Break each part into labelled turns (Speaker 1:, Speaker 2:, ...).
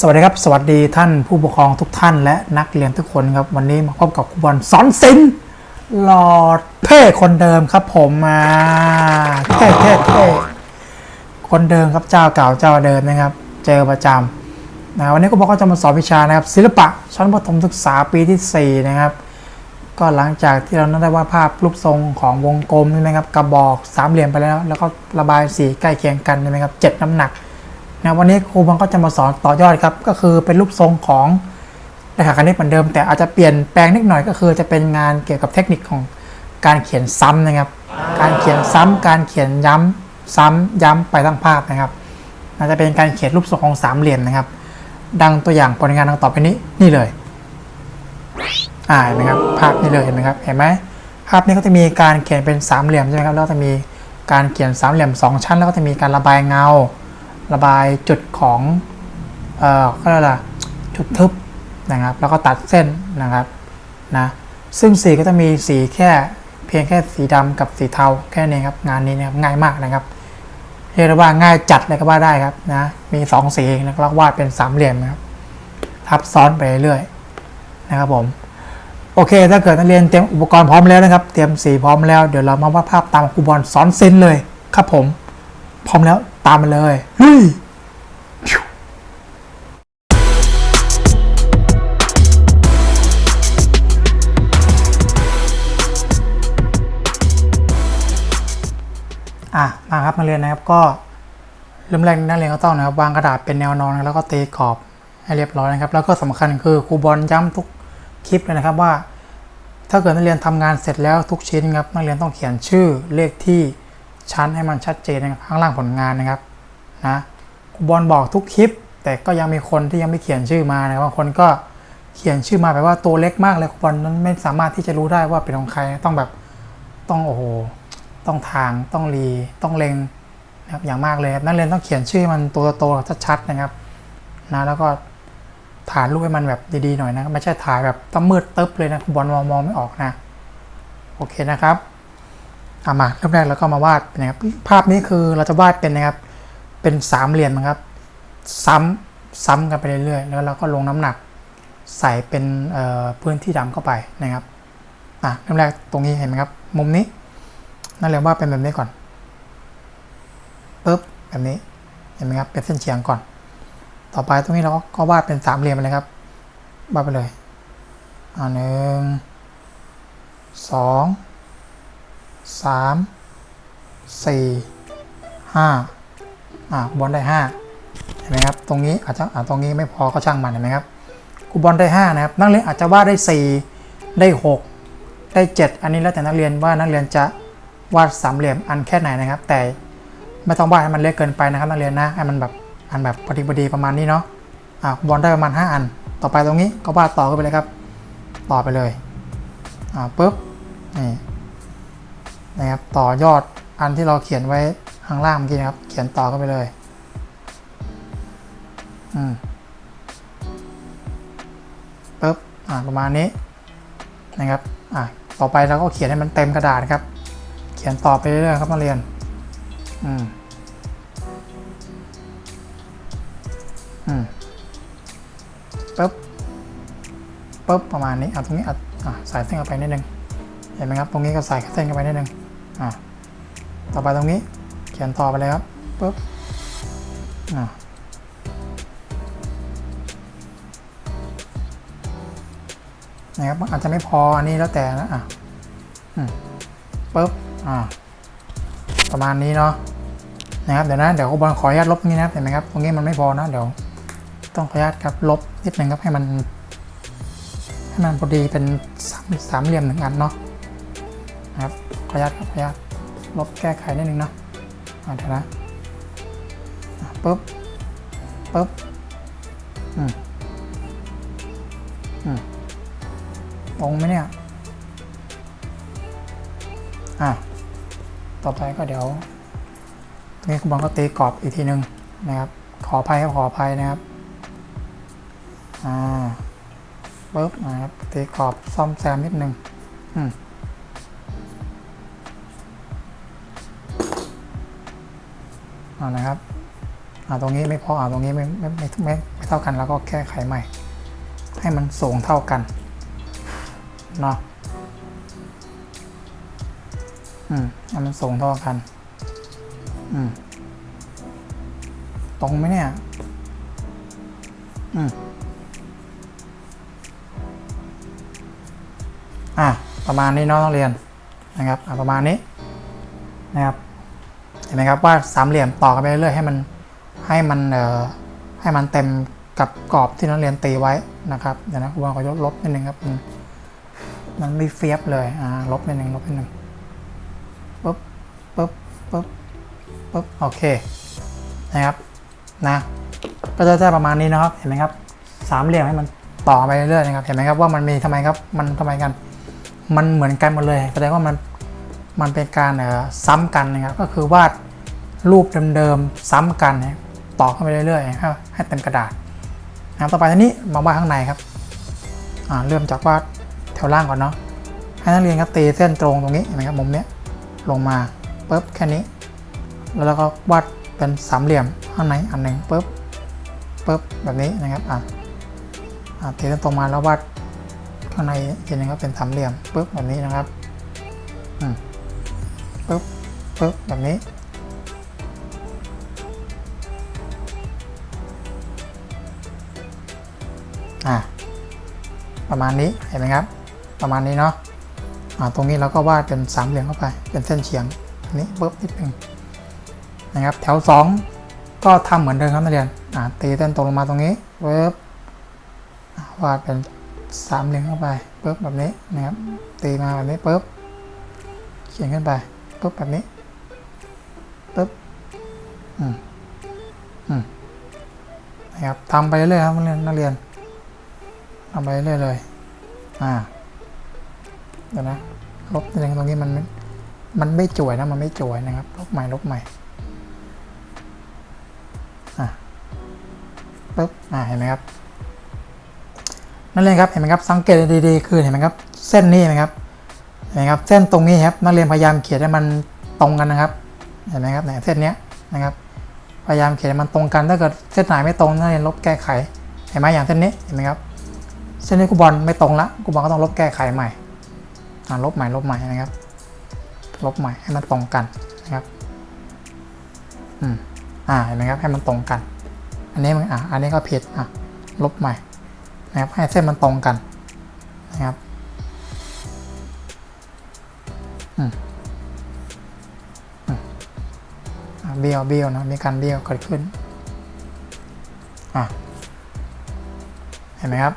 Speaker 1: สวัสดีครับ สวัสดีท่านผู้ปกครองทุกท่านและนักเรียนทุกคนครับ วันนี้มาพบกับครูบอลสอนศิลป์หลอดเพ่คนเดิมครับ ผมมาเท่เท่เท่คนเดิมครับเจ้าเก่าเจ้าเดิมนะครับ เจอประจำนะวันนี้ครูบอลก็จะมาสอนวิชานะครับ ศิลปะชั้นประถมศึกษาปีที่4นะครับ ก็หลังจากที่เราได้วาดภาพรูปทรงของวงกลมใช่ไหมครับกระบอกสามเหลี่ยมไปแล้ว แล้วก็ระบายสีใกล้เคียงกันใช่ไหมครับเจ็ดน้ำหนัก นะวันนี้ครูบังก็จะมาสอนต่อยอดครับ ก็คือเป็นรูปทรงของเลขาคณิตเหมือนเดิม แต่อาจจะเปลี่ยนแปลงนิดหน่อยก็คือจะเป็นงานเกี่ยวกับเทคนิคของการเขียนซ้ำนะครับ การเขียนซ้ำการเขียนย้ำซ้ำย้ำไปทั้งภาพนะครับอาจจะเป็นการเขียนรูปทรงของสามเหลี่ยมนะครับ ดังตัวอย่างผลงานดังต่อไปนี้นี่เลยอ่าเห็นไหมครับภาพนี้เลยเห็นไหมครับเห็นไหมภาพนี้ก็จะมีการเขียนเป็นสามเหลี่ยมใช่ไหมครับแล้วจะมีการเขียนสามเหลี่ยมสองชั้น แล้วก็จะมีการระบายเงา ระบายจุดของเอ่อเขาเรียกอะไรจุดทึบนะครับ แล้วก็ตัดเส้นนะครับนะซึ่งสีก็จะมีสีแค่เพียงแค่สีดำกับสีเทาแค่นี้ครับงานนี้นะครับง่ายมากนะครับเรียกได้ว่าง่ายจัดเลยก็ว่าได้ครับนะมีสองสีเองแล้วก็วาดเป็นสามเหลี่ยมนะครับทับซ้อนไปเรื่อยๆนะครับผมโอเค ถ้าเกิดนักเรียนเตรียมอุปกรณ์พร้อมแล้วนะครับ เตรียมสีพร้อมแล้ว เดี๋ยวเรามาวาดภาพตามครูบอลสอนเซนเลยครับผม พร้อมแล้วตามมาเลยลุยอะมาครับมาเรียนนะครับก็เริ่มแรกนักเรียนก็ต้องนะครับวางกระดาษเป็นแนวนอน แล้วก็ตีขอบให้เรียบร้อยนะครับ แล้วก็สำคัญคือครูบอลย้ำทุกคลิปเลยนะครับว่า ถ้าเกิดนักเรียนทำงานเสร็จแล้วทุกชิ้นครับนักเรียนต้องเขียนชื่อเลขที่ ชั้นให้มันชัดเจนนะครับข้างล่างผลงานนะครับนะครูบอลบอกทุกคลิป แต่ก็ยังมีคนที่ยังไม่เขียนชื่อมานะบางคนก็เขียนชื่อมาแบบว่าตัวเล็กมากเลยครูบอลนั้นไม่สามารถที่จะรู้ได้ว่าเป็นของใครต้องแบบต้องโอ้โหต้องทางต้องรีต้องเลงนะครับอย่างมากเลยนักเรียนต้องเขียนชื่อมันตัวโตๆชัดๆนะครับนะแล้วก็ถ่ายรูปให้มันแบบดีๆหน่อยนะไม่ใช่ถ่ายแบบต้องมืดตึ๊บเลยนะครูบอลมองมองไม่ออกนะ โอเคนะครับ เอามาเริ่มแรกเราก็มาวาดนะครับภาพนี้คือเราจะวาดเป็นนะครับเป็นสามเหลี่ยมนะครับ ซ้ำซ้ำกันไปเรื่อยๆแล้วเราก็ลงน้ำหนัก ใส่เป็นพื้นที่ดำเข้าไปนะครับอะเริ่มแรกตรงนี้เห็นไหมครับ มุมนี้นั่นเรียกว่าเป็นแบบนี้ก่อนปุ๊บแบบนี้เห็นไหมครับเป็นเส้นเฉียงก่อน ต่อไปตรงนี้เราก็ก็วาดเป็นสามเหลี่ยมไปเลยครับวาดไปเลยอ่าหนึ่งสอง สามสี่ห้าอ่าบอลได้ห้าเห็นไหมครับตรงนี้อาจจะอ่าตรงนี้ไม่พอก็ช่างมันเห็นไหมครับกูบอลได้ห้านะครับนักเรียนอาจจะวาดได้สี่ได้หกได้เจ็ดอันนี้แล้วแต่นักเรียนว่านักเรียนจะวาดสามเหลี่ยมอันแค่ไหนนะครับ แต่ไม่ต้องวาดให้มันเล็กเกินไปนะครับนักเรียนนะให้มันแบบอันแบบพอดีพอดีประมาณนี้เนาะอ่าบอลได้ประมาณ 5 อัน ต่อไปตรงนี้ก็วาดต่อขึ้นไปเลยครับ ต่อไปเลยอ่าปุ๊บนี่ นะครับต่อยอดอันที่เราเขียนไว้ข้างล่างเมื่อกี้นะครับ เขียนต่อขึ้นไปเลยอืมปุ๊บอ่าประมาณนี้นะครับอ่าต่อไปเราก็เขียนให้มันเต็มกระดาษครับ เขียนต่อไปเรื่อยๆครับนักเรียนอืมอืมปุ๊บปุ๊บประมาณนี้เอาตรงนี้อาอะใส่เส้นเข้าไปนิดนึงเห็นไหมครับ ตรงนี้ก็ใส่เส้นเข้าไปนิดนึง อะต่อไปตรงนี้เขียนต่อไปเลยครับปุ๊บอะนะครับอาจจะไม่พออันนี้แล้วแต่นะอะปุ๊บอะประมาณนี้เนาะนะครับเดี๋ยวนะเดี๋ยวครูบอลขออนุญาตลบตรงนี้นะครับเห็นไหมครับตรงนี้มันไม่พอนะเดี๋ยวต้องขออนุญาตครับลบนิดนึงครับให้มันให้มันพอดีเป็นสามสามเหลี่ยมหนึ่งอันเนาะ นะครับ ขออนุญาตครับขออนุญาตลบแก้ไขนิดนึงเนาะอ่าเดี๋ยวนะปุ๊บปุ๊บอืมอืมตรงไหมเนี่ย อะ ต่อไปก็เดี๋ยวตรงนี้คุณบอลก็ตีกรอบอีกทีหนึ่งนะครับ ขออภัยครับขออภัยนะครับอ่าปึ๊บนะครับตีกรอบซ่อมแซมนิดนึง อืม อ่านะครับอ่าตรงนี้ไม่พออ่าตรงนี้ไม่ไม่ไม่ไม่ไม่เท่ากันแล้วก็แก้ไขใหม่ ให้มันสูงเท่ากันเนาะอืมให้มันสูงเท่ากัน อืมตรงไหมเนี่ย อืมอะประมาณนี้เนาะนักเรียนนะครับอะประมาณนี้นะครับ เห็นไหมครับว่าสามเหลี่ยมต่อกันไปเรื่อยๆให้มันให้มันเอ่อให้มันเต็มกับกรอบที่นักเรียนตีไว้นะครับเดี๋ยวนะครูบอลขอยกลบนิดนึงครับมันมันไม่เฟียบเลยอ่าลบนิดนึงลบนิดนึงปุ๊บปุ๊บปุ๊บปุ๊บโอเคนะครับนะก็จะได้ประมาณนี้นะครับเห็นไหมครับสามเหลี่ยมให้มันต่อไปเรื่อยๆนะครับเห็นไหมครับว่ามันมีทำไมครับมันทำไมกัน มันเหมือนกันหมดเลยแสดงว่ามัน มันเป็นการเอ่อซ้ำกันนะครับก็คือวาดรูปเดิมๆซ้ำกันต่อเข้าไปเรื่อยๆให้ให้เต็มกระดาษนะครับต่อไปทีนี้มาวาดข้างในครับอ่าเริ่มจากวาดแถวล่างก่อนเนาะให้นักเรียนครับตีเส้นตรงตรงนี้เห็นไหมครับมุมเนี้ยลงมาปุ๊บแค่นี้ แล้วเราก็วาดเป็นสามเหลี่ยมข้างในอันหนึ่งปุ๊บปุ๊บแบบนี้นะครับอะอ่าตีเส้นตรงมาแล้ววาดข้างในอีกทีนึงก็เป็นสามเหลี่ยมปึ๊บแบบนี้นะครับ ปึ๊บแบบนี้ อ่าประมาณนี้เห็นไหมครับ ประมาณนี้เนาะอ่าตรงนี้เราก็วาดเป็นสามเหลี่ยมเข้าไป เป็นเส้นเฉียงอันนี้ปึ๊บนิดนึงนะครับ แถวสองก็ทำเหมือนเดิมครับนักเรียนอ่าตีเส้นตรงลงมาตรงนี้ปึ๊บวาดเป็นสามเหลี่ยมเข้าไปปุ๊บแบบนี้นะครับตีมาแบบนี้ปุ๊บเขียนขึ้นไปปุ๊บแบบนี้ นะครับทำไปเรื่อยครับนักเรียนนักเรียนทำไปเรื่อยเลย อ่าเดี๋ยวนะ ลบนิดนึงตรงนี้มัน มันไม่จ่วยนะ มันไม่จ่วยนะครับ ลบใหม่ ลบใหม่ อะปุ๊บ อ่า เห็นไหมครับ นั่นเลยครับ เห็นไหมครับ สังเกตดีๆ คือเห็นไหมครับ เส้นนี้เห็นไหมครับ เห็นไหมครับ เส้นตรงนี้ครับ นักเรียนพยายามเขียนให้มันตรงกันนะครับ เห็นไหมครับเนี่ยเส้นเนี้ยนะครับ พยายามเขียนมันตรงกันถ้าเกิดเส้นไหนไม่ตรงนักเรียนลบแก้ไขเห็นไหมอย่างเส้นนี้เห็นไหมครับเส้นนี้กูบอลไม่ตรงละกูบอลก็ต้องลบแก้ไขใหม่ลบใหม่ลบใหม่นะครับ ลบใหม่ให้มันตรงกันนะครับอืมอ่าเห็นไหมครับให้มันตรงกัน อันนี้มันอ่าอันนี้ก็ผิดอะลบใหม่นะครับให้เส้นมันตรงกันนะครับ เบี้ยวเบี้ยวนะมีการเบี้ยวเกิดขึ้นอะเห็นไหมครับ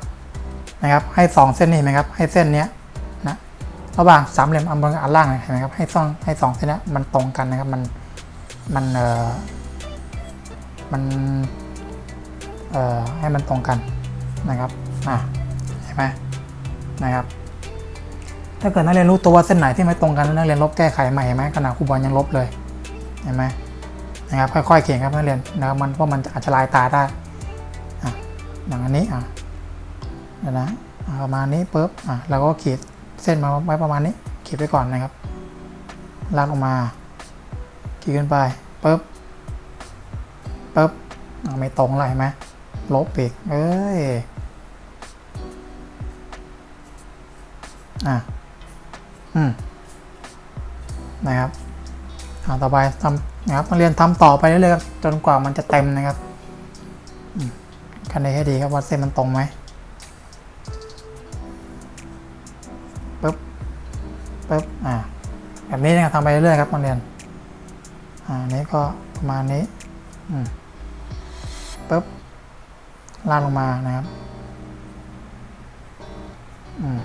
Speaker 1: นะครับ ให้สองเส้นนี้เห็นไหมครับ ให้เส้นเนี้ยนะระหว่างสามเหลี่ยมอันบนกับอันล่างเห็นไหมครับให้สองให้สองเส้นนี้มันตรงกันนะครับมันมันเอ่อมันเอ่อให้มันตรงกันนะครับอะเห็นไหมนะครับ ถ้าเกิดนักเรียนรู้ตัวเส้นไหนที่ไม่ตรงกันนักเรียนลบแก้ไขใหม่เห็นไหมขนาดครูบอลยังลบเลยเห็นไหม นะครับค่อยๆเขียนครับนักเรียนนะครับมันเพราะมันอาจจะลายตาได้อะอย่างอันนี้อะเดี๋ยวนะอะประมาณนี้ปุ๊บอะเราก็ขีดเส้นมาไว้ประมาณนี้ขีดไว้ก่อนนะครับลากลงมาขีดขึ้นไปปุ๊บปุ๊บไม่ตรงเลยเห็นไหมลบอีกเอ้ยอะอืมนะครับอ่าต่อไปทำ นะครับนักเรียนทำต่อไปเรื่อยๆจนกว่ามันจะเต็มนะครับคันนี้ให้ดีครับว่าเส้นมันตรงไหมปึ๊บปึ๊บอ่าแบบนี้นะครับทำไปเรื่อยๆครับนักเรียนอ่านี้ก็ประมาณนี้อืมปึ๊บลากลงมานะครับอืม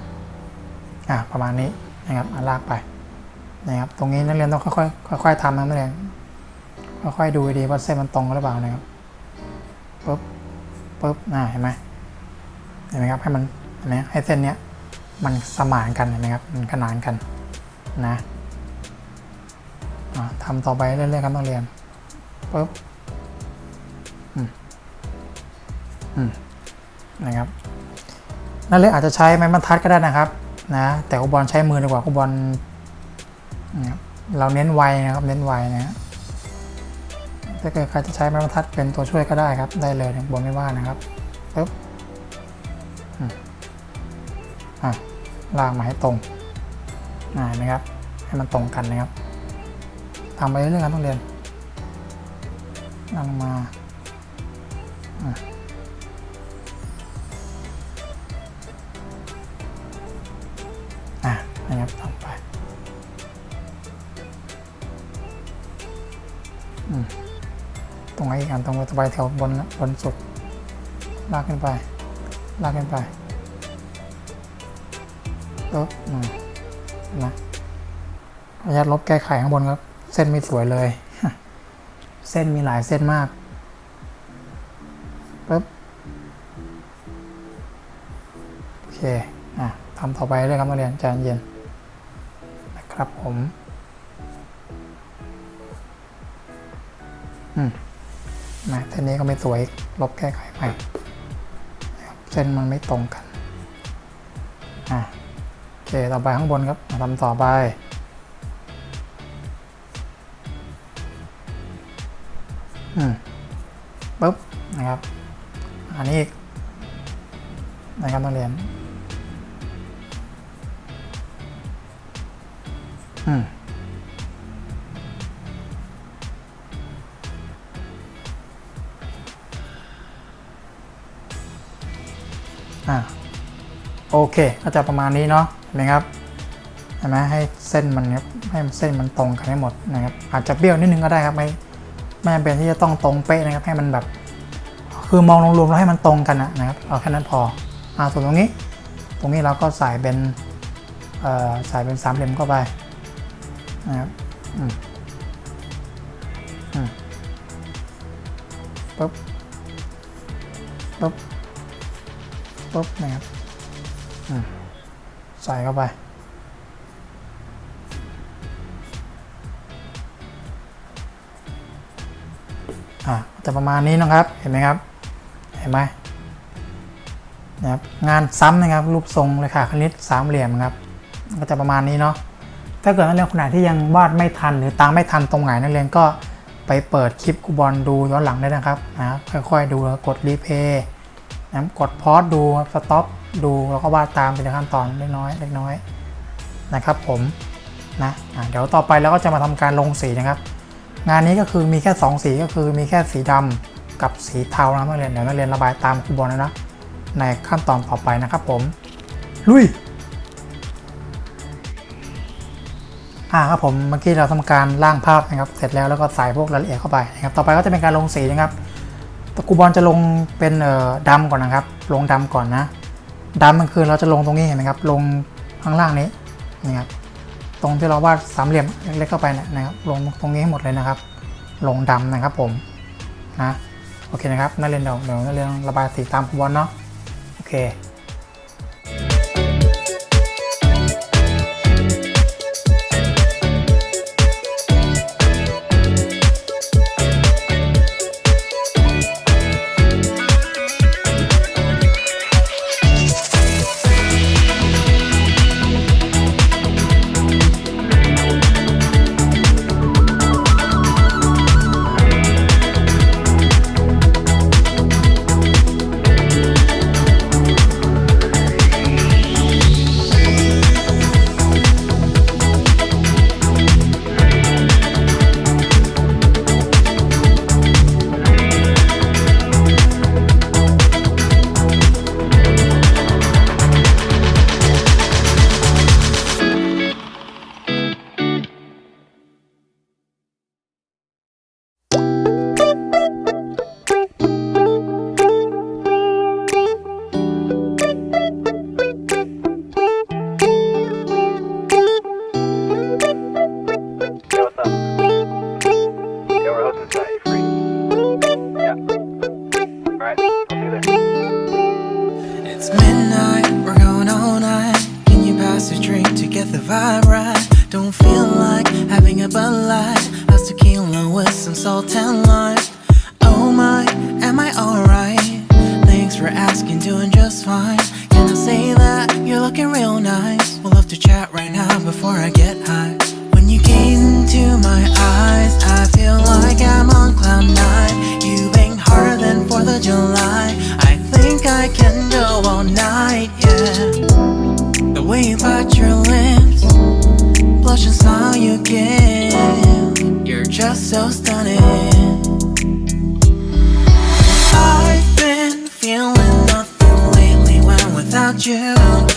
Speaker 1: อ่าประมาณนี้นะครับอะลากไปนะครับตรงนี้นักเรียนต้องค่อยๆค่อยๆทำนะนักเรียน ค่อยๆดูดีว่าเส้นมันตรงหรือเปล่านะครับปุ๊บปุ๊บอ่าเห็นไหมเห็นไหมครับให้มันเห็นไหมให้เส้นเนี้ยมันสมานกันเห็นไหมครับมันขนานกันนะอ่าทำต่อไปเรื่อยๆครับนักเรียนปุ๊บอืมอืมนะครับนักเรียอาจจะใช้ไม้บรรทัดก็ได้นะครับนะแต่ครูบอลใช้มือดีกว่าครูบอลนะครับเราเน้นไวนะครับเน้นไวนะฮะ ถ้าเกิดใครจะใช้ไม้บรรทัดเป็นตัวช่วยก็ได้ครับ ได้เลยบนไม่ว่านะครับปึ๊บอะลากมาให้ตรงอ่านะครับ ให้มันตรงกันนะครับทำไปเรื่อยๆครับต้องเรียนลากมาอะนะครับทำไป ตรงไหนอีกอันตรงไปแถวบนบนสุด ลากขึ้นไป ลากขึ้นไปปึ๊บอืมนะขออนุญาตลบแก้ไขข้างบนครับ เส้นไม่สวยเลย เส้นมีหลายเส้นมากปึ๊บโอเค อะทำต่อไปเลยครับนักเรียนใจเย็นนะครับผม ส้นนี้ก็ไม่สวยลบแก้ไขใหม่เส้นมันไม่ตรงกันอะโอเคต่อไปข้างบนครับทำต่อไปอืมปุ๊บนะครับ อันนี้นะครับนักเรียนอืม อ่าโอเคก็จะประมาณนี้เนาะเห็นไหมครับเห็นไหมให้เส้นมันครับให้เส้นมันตรงกันให้หมดนะครับอาจจะเบี้ยวนิดนึงก็ได้ครับไม่ไม่จำเป็นที่จะต้องตรงเป๊ะนะครับให้มันแบบ คือมองรวมๆแล้วให้มันตรงกันนะนะครับเอาแค่นั้นพออ่าส่วนตรงนี้ ตรงนี้เราก็ใส่เป็นเอ่อใส่เป็นสามเหลี่ยมเข้าไปนะครับอืมอืมปุ๊บปุ๊บ ปุ๊บนะครับใส่เข้าไป อะจะประมาณนี้นะครับ เห็นไหมครับ เห็นไหมนะครับงานซ้ำนะครับ รูปทรงเลขาคณิตสามเหลี่ยมครับ ก็จะประมาณนี้เนาะ ถ้าเกิดนักเรียนคนไหนที่ยังวาดไม่ทัน หรือตามไม่ทันตรงไหนนักเรียนก็ไปเปิดคลิปคูบอลดูย้อนหลังได้นะครับนะค่อยๆดูแล้วกดรีเพย์ นะกดพอสดูสต็อปดูแล้วก็วาดตามเป็นขั้นตอนเล็กน้อยเล็กน้อยนะครับผมนะะเดี๋ยวต่อไปเราก็จะมาทำการลงสีนะครับ งานนี้ก็คือมีแค่ 2 สีก็คือมีแค่สีดำกับสีเทานะนักเรียนเดี๋ยวนักเรียนระบายตามครูบอลนะนะในขั้นตอนต่อไปนะครับผม ลุยอ่าครับผมเมื่อกี้เราทำการร่างภาพนะครับ เสร็จแล้วแล้วก็ใส่พวกรายละเอียดเข้าไปนะครับ ต่อไปก็จะเป็นการลงสีนะครับ ตะกูบอลจะลงเป็นเอ่อดำก่อนนะครับ ลงดำก่อนนะดำมันคือเราจะลงตรงนี้เห็นไหมครับ ลงข้างล่างนี้นี่ครับตรงที่เราวาดสามเหลี่ยมเล็กๆเข้าไปเนี่ยนะครับ ลงตรงนี้ให้หมดเลยนะครับ ลงดำนะครับผมนะโอเคนะครับนักเรียนเดี๋ยวเดี๋ยวนักเรียนระบายสีตามครูบอลเนาะโอเค
Speaker 2: looking real nice. We'll love to chat right now before I get high. When you gaze into my eyes I feel like I'm on cloud nine. You bang harder than 4th of July. I think I can go all night, yeah. The way you bite your lips Blush and smile you give You're just so stunning. I've been feeling nothing lately when without you.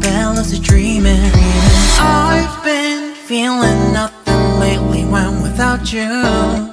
Speaker 2: balance of dreaming. I've been feeling nothing lately when without you.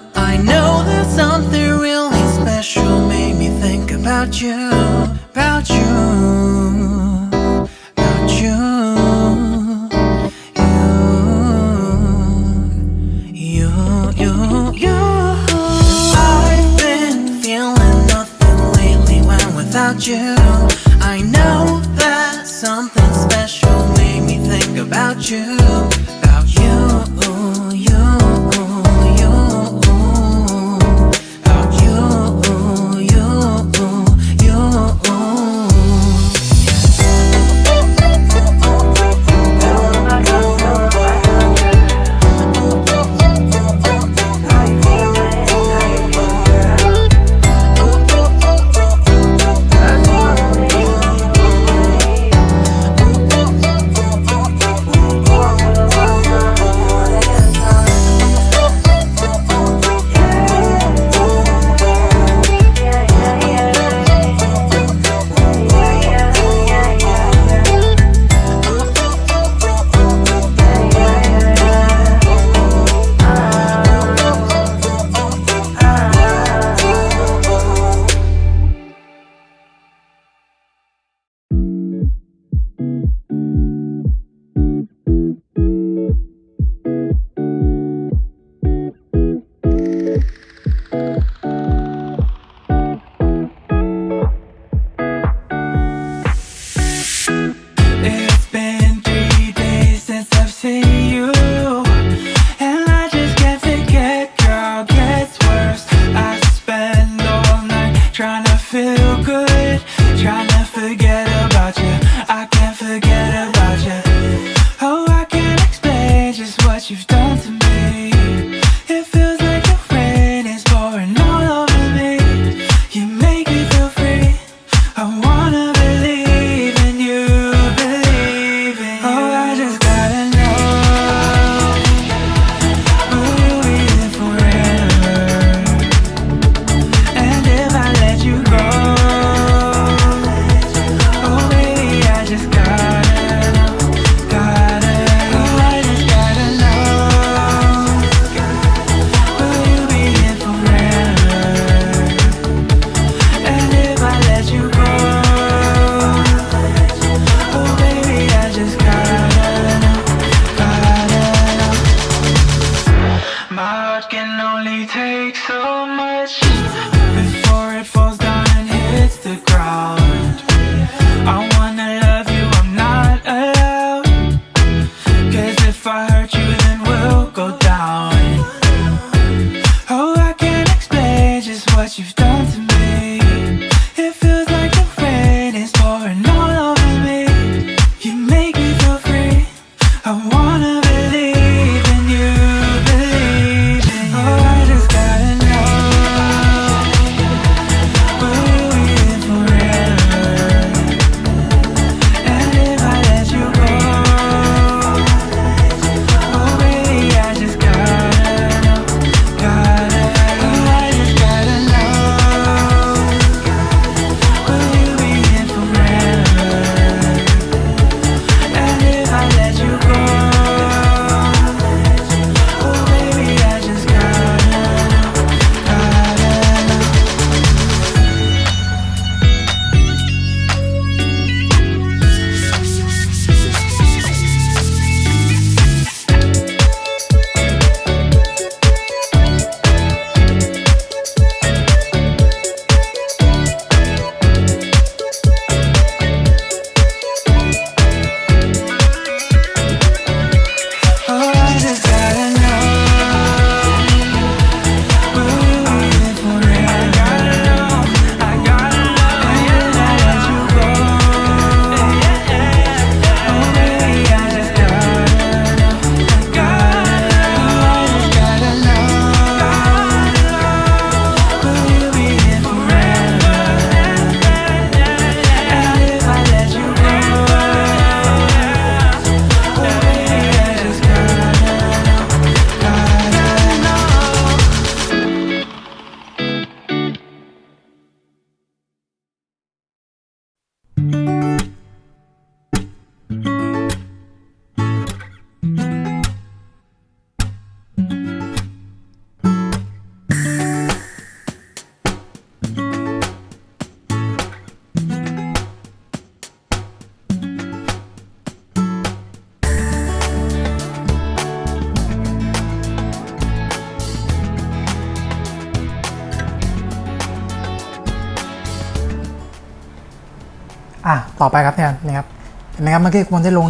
Speaker 1: อะต่อไปครับเนี่ยนะครับเห็นไหมครับเมื่อกี้คุณได้ลง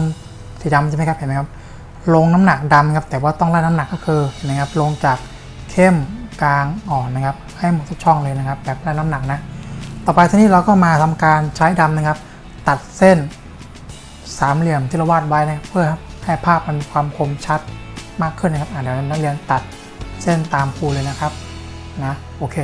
Speaker 1: สีดำใช่ไหมครับเห็นไหมครับลงน้ำหนักดำครับแต่ว่าต้องไล่น้ำหนักก็คือเห็นไหมครับลงจากเข้มกลางอ่อนนะครับ ให้หมดทุกช่องเลยนะครับ แบบไล่น้ำหนักนะต่อไปทีนี้เราก็มาทำการใช้ดำนะครับ ตัดเส้นสามเหลี่ยมที่เราวาดไว้นะเพื่อให้ภาพมันมีความคมชัดมากขึ้นนะครับอะเดี๋ยวนักเรียนตัดเส้นตามครูเลยนะครับนะโอเค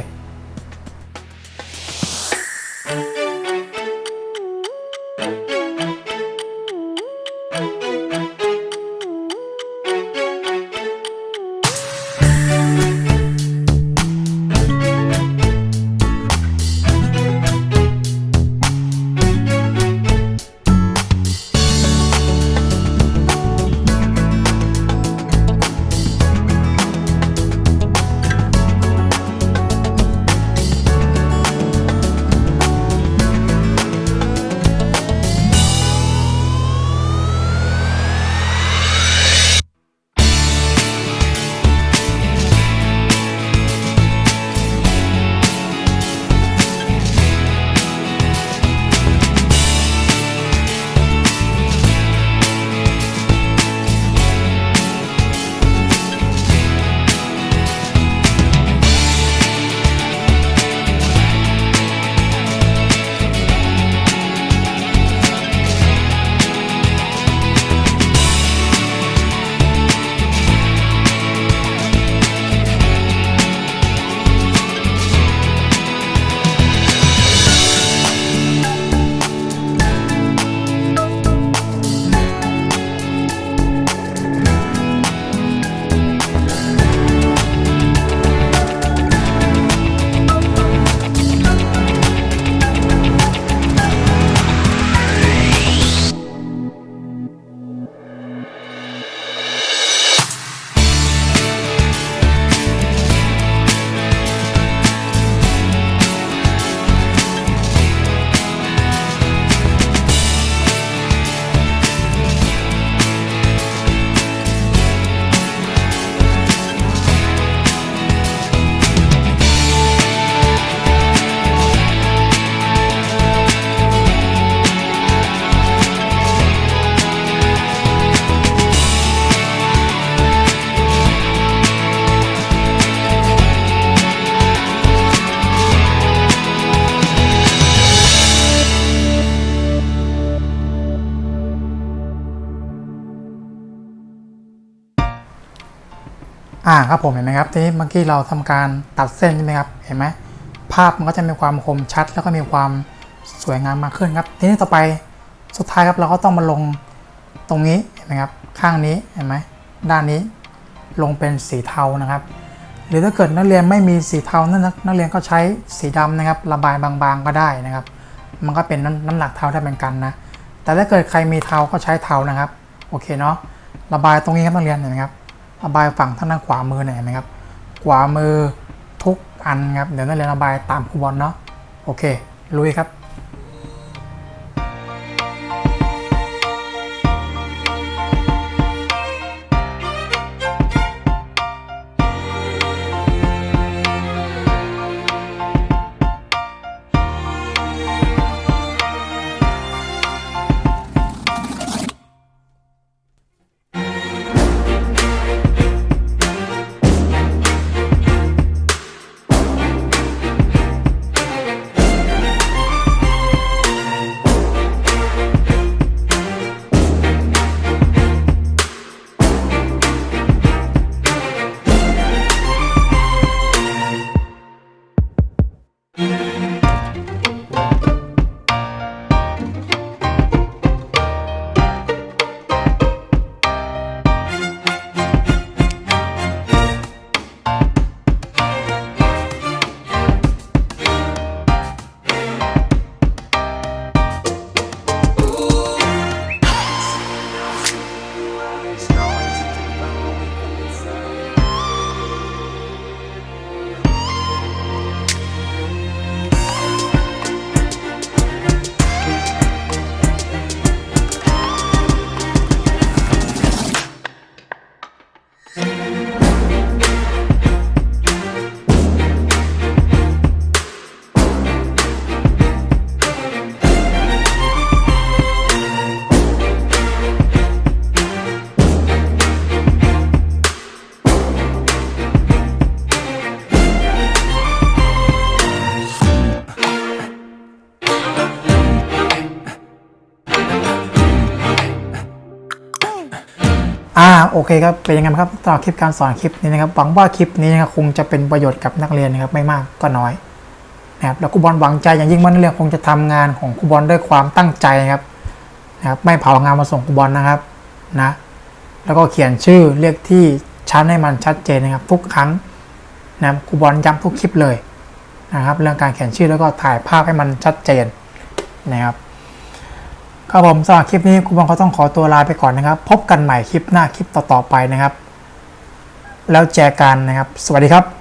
Speaker 1: อ่าครับผมเห็นไหมครับทีนี้เมื่อกี้เราทำการตัดเส้นใช่ไหมครับเห็นไหมภาพมันก็จะมีความคมชัด แล้วก็มีความสวยงามมากขึ้นครับ ทีนี้ต่อไปสุดท้ายครับเราก็ต้องมาลงตรงนี้เห็นไหมครับข้างนี้เห็นไหมด้านนี้ลงเป็นสีเทานะครับ หรือถ้าเกิดนักเรียนไม่มีสีเทานั่นนักเรียนก็ใช้สีดำนะครับ ระบายบางๆก็ได้นะครับ มันก็เป็นน้ำน้ำหนักเทาได้เหมือนกันนะแต่ถ้าเกิดใครมีเทาก็ใช้เทานะครับโอเคเนาะระบายตรงนี้ครับนักเรียนเห็นไหมครับ ระบายฝั่งทางด้านขวามือหน่อยเห็นไหมครับ ขวามือทุกอันครับ เดี๋ยวนักเรียนระบายตามครูบอลเนาะ โอเค ลุยครับ่าโอเคครับเป็นยังไงครับต่อคลิปการสอนคลิปนี้นะครับหวังว่าคลิปนี้นะครับคงจะเป็นประโยชน์กับนักเรียนนะครับไม่มากก็น้อยนะครับแล้วครูบอลหวังใจอย่างยิ่งว่านักเรียนคงจะทำงานของครูบอลด้วยความตั้งใจครับนะครับไม่เผางานมาส่งครูบอลนะครับนะแล้วก็เขียนชื่อเรียกที่ชั้นให้มันชัดเจนนะครับ ทุกครั้งนะครับครูบอลย้ำทุกคลิปเลยนะครับ เรื่องการเขียนชื่อแล้วก็ถ่ายภาพให้มันชัดเจนนะครับ ครับผมสำหรับคลิปนี้คุณบอลก็ต้องขอตัวลาไปก่อนนะครับ พบกันใหม่คลิปหน้าคลิปต่อๆไปนะครับ แล้วเจอกันนะครับ สวัสดีครับ